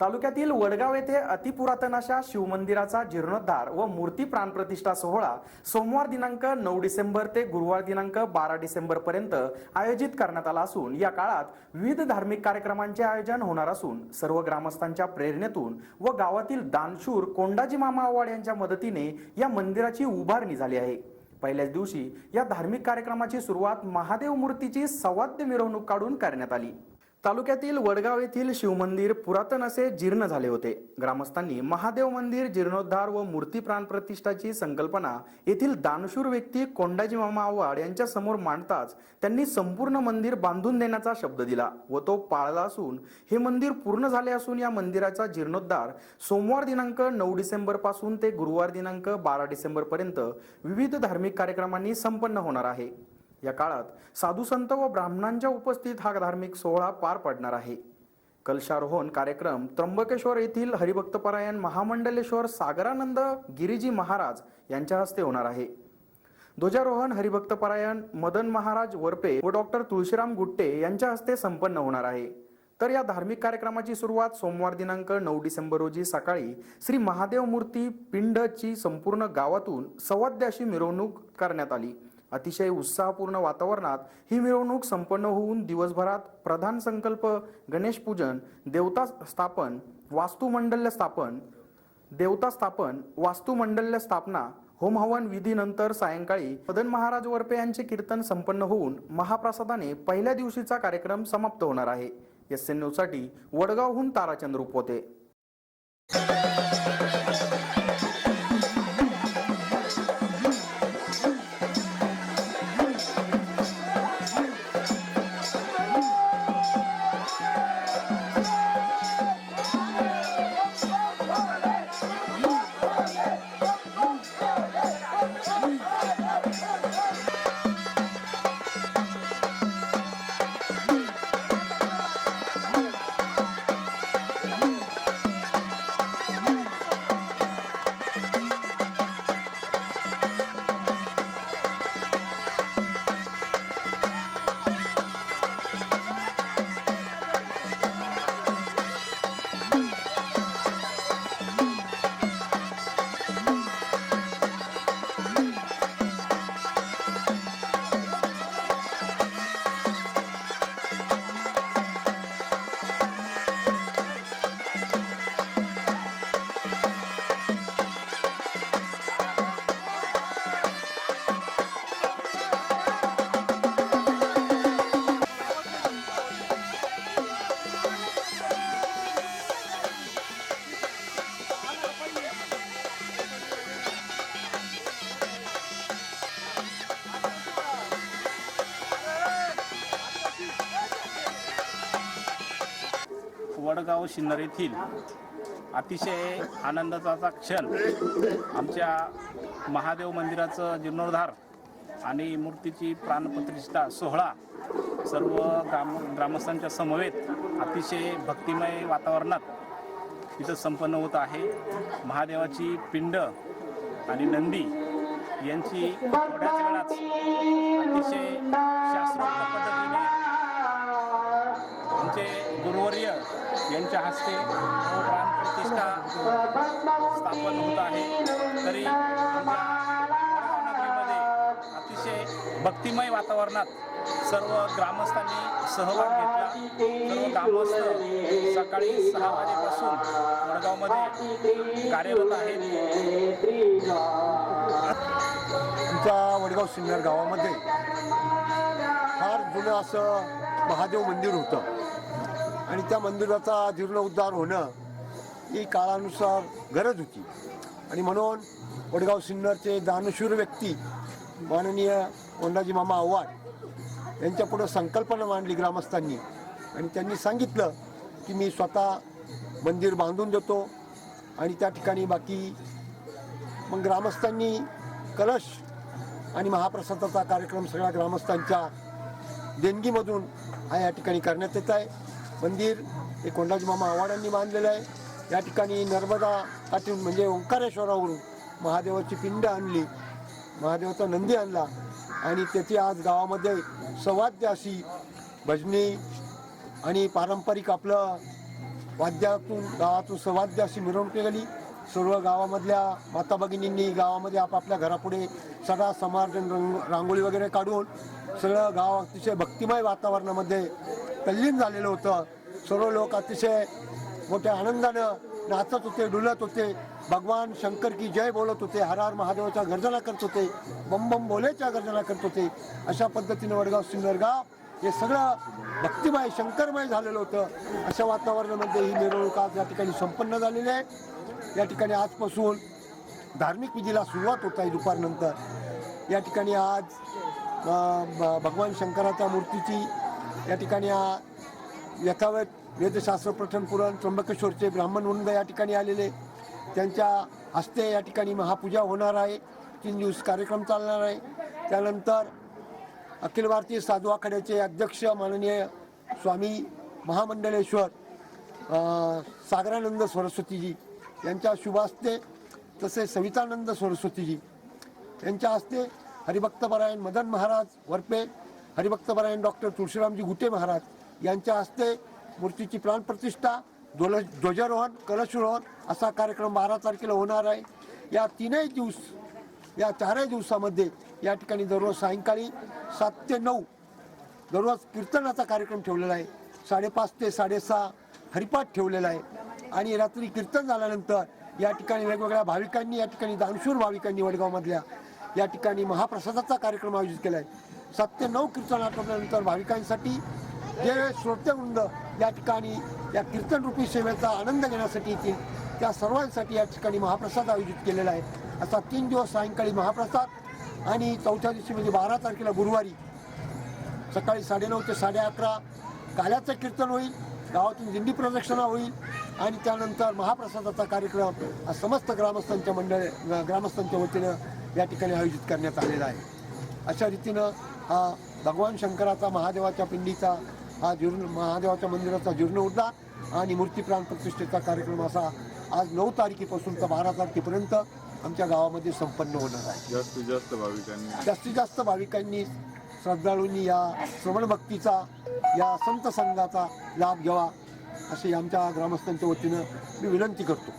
तालुक्यातील वडगाव येथे अतिपुरातन अशा शिवमंदिराचा जीर्णोद्धार व मूर्ती प्राणप्रतिष्ठा सोहळा सोमवार दिनांक नऊ डिसेंबर ते गुरुवार दिनांक बारा डिसेंबर पर्यंत आयोजित करण्यात आला असून या काळात विविध धार्मिक कार्यक्रमांचे आयोजन होणार असून सर्व ग्रामस्थांच्या प्रेरणेतून व गावातील दानशूर कोंडाजी मामा आव्हाड यांच्या मदतीने या मंदिराची उभारणी झाली आहे. पहिल्याच दिवशी या धार्मिक कार्यक्रमाची सुरुवात महादेव मूर्तीची सवाद्य मिरवणूक काढून करण्यात आली. तालुक्यातील वडगाव येथील शिवमंदिर पुरातन असे जीर्ण झाले होते. ग्रामस्थांनी महादेव मंदिर जीर्णोद्धार व मूर्ती प्राणप्रतिष्ठाची संकल्पना येथील दानशूर व्यक्ती कोंडाजी मामा आव्हाड यांच्या समोर मांडताच त्यांनी संपूर्ण मंदिर बांधून देण्याचा शब्द दिला व तो पाळला असून हे मंदिर पूर्ण झाले असून या मंदिराचा जीर्णोद्धार सोमवार दिनांक नऊ डिसेंबरपासून ते गुरुवार दिनांक बारा डिसेंबर पर्यंत विविध धार्मिक कार्यक्रमांनी संपन्न होणार आहे. या काळात साधू संत व ब्राह्मणांच्या उपस्थित हा धार्मिक सोहळा पार पडणार आहे. कलशारोहण कार्यक्रम त्र्यंबकेश्वर येथील हरिभक्तपरायण महामंडलेश्वर सागरानंद गिरीजी महाराज यांच्या हस्ते होणार आहे. ध्वजारोहण हरिभक्तपरायण मदन महाराज वरपे व डॉक्टर तुळशीराम गुट्टे यांच्या हस्ते संपन्न होणार आहे. तर या धार्मिक कार्यक्रमाची सुरुवात सोमवार दिनांक नऊ डिसेंबर रोजी सकाळी श्री महादेव मूर्ती पिंडची संपूर्ण गावातून सवाद्य अशी मिरवणूक करण्यात आली. अतिशय उत्साहपूर्ण वातावरणात ही मिरवणूक संपन्न होऊन दिवसभरात प्रधान संकल्प गणेश पूजन देवता स्थापन वास्तुमंडल्य स्थापन देवता स्थापन वास्तुमंडल्य स्थापना होम हवन विधीनंतर सायंकाळी मदन महाराज वरपे यांचे कीर्तन संपन्न होऊन महाप्रसादाने पहिल्या दिवशीचा कार्यक्रम समाप्त होणार आहे. एस एन न्यूजसाठी वडगावहून ताराचंद रुपवते. वडगाव शिन्नर येथील अतिशय आनंदाचा क्षण आमच्या महादेव मंदिराचं जीर्णोद्धार आणि मूर्तीची प्राणप्रतिष्ठा सोहळा सर्व ग्राम ग्रामस्थांच्या समवेत अतिशय भक्तिमय वातावरणात तिथं संपन्न होत आहे. महादेवाची पिंड आणि नंदी यांची थोड्याच वेळात अतिशय शास्त्रोक्त पद्धतीने आमचे गुरुवर्य यांच्या हस्ते प्राणप्रतिष्ठा स्थापन होत आहे. तरी नगरीमध्ये अतिशय भक्तिमय वातावरणात सर्व ग्रामस्थांनी सहभाग घेतला. सर्व ग्रामस्थ सकाळी सहा वाजेपासून वडगावमध्ये कार्यरत आहेत. आमच्या वडगाव सिन्नर गावामध्ये फार जुनं असं महादेव मंदिर होतं. आणि त्या मंदिराचा जीर्णोद्धार होणं ही काळानुसार गरज होती. आणि म्हणून वडगाव सिन्नरचे दानशूर व्यक्ती माननीय कोंडाजी मामा आव्हाड यांच्यापुढं संकल्पना मांडली ग्रामस्थांनी. आणि त्यांनी सांगितलं की मी स्वतः मंदिर बांधून देतो आणि त्या ठिकाणी बाकी मग ग्रामस्थांनी कलश आणि महाप्रसादाचा कार्यक्रम सगळ्या ग्रामस्थांच्या देणगीमधून हा या ठिकाणी करण्यात येत आहे. मंदिर हे कोंडाजी मामा आव्हाडांनी बांधलेलं आहे. या ठिकाणी नर्मदा काठून म्हणजे ओंकारेश्वरावरून महादेवाची पिंड आणली. महादेवाचा नंदी आणला. आणि त्याची आज गावामध्ये सवाद्य अशी भजनी आणि पारंपरिक आपलं वाद्यातून गावातून सवाद्य अशी मिरवणूक गेली सर्व गावामधल्या माता भगिनींनी गावामध्ये आपापल्या घरापुढे सगळा समार्जन रांगोळी वगैरे काढून सगळं गाव अतिशय भक्तिमय वातावरणामध्ये तल्लीन झालेलं होतं. सर्व लोक अतिशय मोठ्या आनंदानं नाचत होते डुलत होते. भगवान शंकर की जय बोलत होते. हर हर महादेवाच्या गर्जना करत होते. बम बम बोलेच्या गर्जना करत होते. अशा पद्धतीनं वडगाव सिन्नर हे सगळं भक्तिमय शंकरमय झालेलं होतं. अशा वातावरणामध्ये ही मिरवणूक आज या ठिकाणी संपन्न झालेली आहे. या ठिकाणी आजपासून धार्मिक विधीला सुरुवात होत आहे दुपारनंतर. या ठिकाणी आज भगवान शंकराच्या मूर्तीची या ठिकाणी यथावत वेदशास्त्र प्रथम पुराण त्र्यंबकेश्वरचे ब्राह्मण वृंद या ठिकाणी आलेले. त्यांच्या हस्ते या ठिकाणी महापूजा होणार आहे. तीन दिवस कार्यक्रम चालणार आहे. त्यानंतर अखिल भारतीय साधू आखाड्याचे अध्यक्ष माननीय स्वामी महामंडलेश्वर सागरानंद सरस्वतीजी यांच्या शुभ हस्ते तसेच सवितानंद सरस्वतीजी यांच्या हस्ते हरिभक्तपरायण मदन महाराज वरपे हरिभक्तपरायण डॉक्टर तुळशीरामजी गुटे महाराज यांच्या हस्ते मूर्तीची प्राणप्रतिष्ठा ध्वल ध्वजारोहण कलशरोहण असा कार्यक्रम बारा तारखेला होणार आहे. या तीनही दिवस या चारही दिवसामध्ये या ठिकाणी दररोज सायंकाळी सात ते नऊ दररोज कीर्तनाचा कार्यक्रम ठेवलेला आहे. साडेपाच ते साडेसहा हरिपाठ ठेवलेला आहे. आणि रात्री कीर्तन झाल्यानंतर या ठिकाणी वेगवेगळ्या भाविकांनी या ठिकाणी दानशूर भाविकांनी वडगावमधल्या या ठिकाणी महाप्रसादाचा कार्यक्रम आयोजित केला आहे. सात ते नऊ कीर्तन आटोपल्यानंतर भाविकांसाठी जे श्रोतेवृंद या ठिकाणी या कीर्तनरूपी सेवेचा आनंद घेण्यासाठी येतील. त्या सर्वांसाठी या ठिकाणी महाप्रसाद आयोजित केलेला आहे. असा तीन दिवस सायंकाळी महाप्रसाद आणि चौथ्या दिवशी म्हणजे बारा तारखेला गुरुवारी सकाळी साडेनऊ ते साडे अकरा काल्याचं कीर्तन होईल गावातून दिंडी प्रदक्षिणा होईल आणि त्यानंतर महाप्रसादाचा कार्यक्रम हा समस्त ग्रामस्थांच्या मंडळ ग्रामस्थांच्या वतीनं या ठिकाणी आयोजित करण्यात आलेला आहे. अशा रीतीनं हा भगवान शंकराचा महादेवाच्या पिंडीचा हा जीर्ण महादेवाच्या मंदिराचा जीर्णोद्धार आणि मूर्ती प्राण प्रतिष्ठेचा कार्यक्रम असा आज नऊ तारखेपासून तर बारा तारखेपर्यंत आमच्या गावामध्ये संपन्न होणार आहे. जास्तीत जास्त भाविकांनी. जास्तीत जास्त भाविकांनी श्रद्धाळूंनी या श्रवण भक्तीचा या संत संघाचा लाभ घ्यावा अशी आमच्या ग्रामस्थांच्या वतीनं मी विनंती करतो.